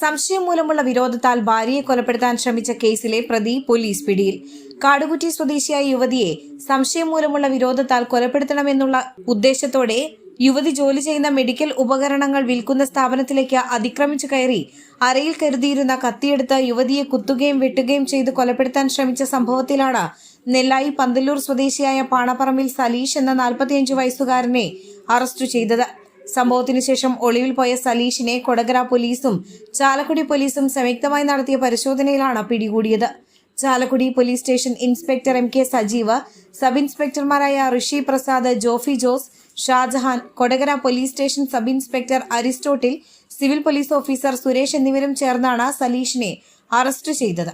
സംശയം മൂലമുള്ള വിരോധത്താൽ ഭാര്യയെ കൊലപ്പെടുത്താൻ ശ്രമിച്ച കേസിലെ പ്രതി പോലീസ് പിടിയിൽ. കാടുകുറ്റി സ്വദേശിയായ യുവതിയെ സംശയം മൂലമുള്ള വിരോധത്താൽ കൊലപ്പെടുത്തണമെന്നുള്ള ഉദ്ദേശത്തോടെ യുവതി ജോലി ചെയ്യുന്ന മെഡിക്കൽ ഉപകരണങ്ങൾ വിൽക്കുന്ന സ്ഥാപനത്തിലേക്ക് അതിക്രമിച്ചു കയറി അരയിൽ കരുതിയിരുന്ന കത്തിയെടുത്ത് യുവതിയെ കുത്തുകയും വെട്ടുകയും ചെയ്ത് കൊലപ്പെടുത്താൻ ശ്രമിച്ച സംഭവത്തിലാണ് നെല്ലായി പന്തല്ലൂർ സ്വദേശിയായ പാണപ്പറമ്പിൽ സലീഷ് എന്ന നാൽപ്പത്തിയഞ്ചു വയസ്സുകാരനെ അറസ്റ്റ് ചെയ്തത്. സംഭവത്തിനു ശേഷം ഒളിവിൽ പോയ സലീഷിനെ കൊടകര പോലീസും ചാലക്കുടി പോലീസും സംയുക്തമായി നടത്തിയ പരിശോധനയിലാണ് പിടികൂടിയത്. Chalakudy police station inspector M K Sajeev sub ഇൻസ്പെക്ടർമാരായ Rishi Prasad Jofi Jose Shajahan Kodakara police station sub inspector Aristotle civil police officer Suresh എന്നിവരും ചേർന്നാണ് സലീഷിനെ അറസ്റ്റ് ചെയ്തത്.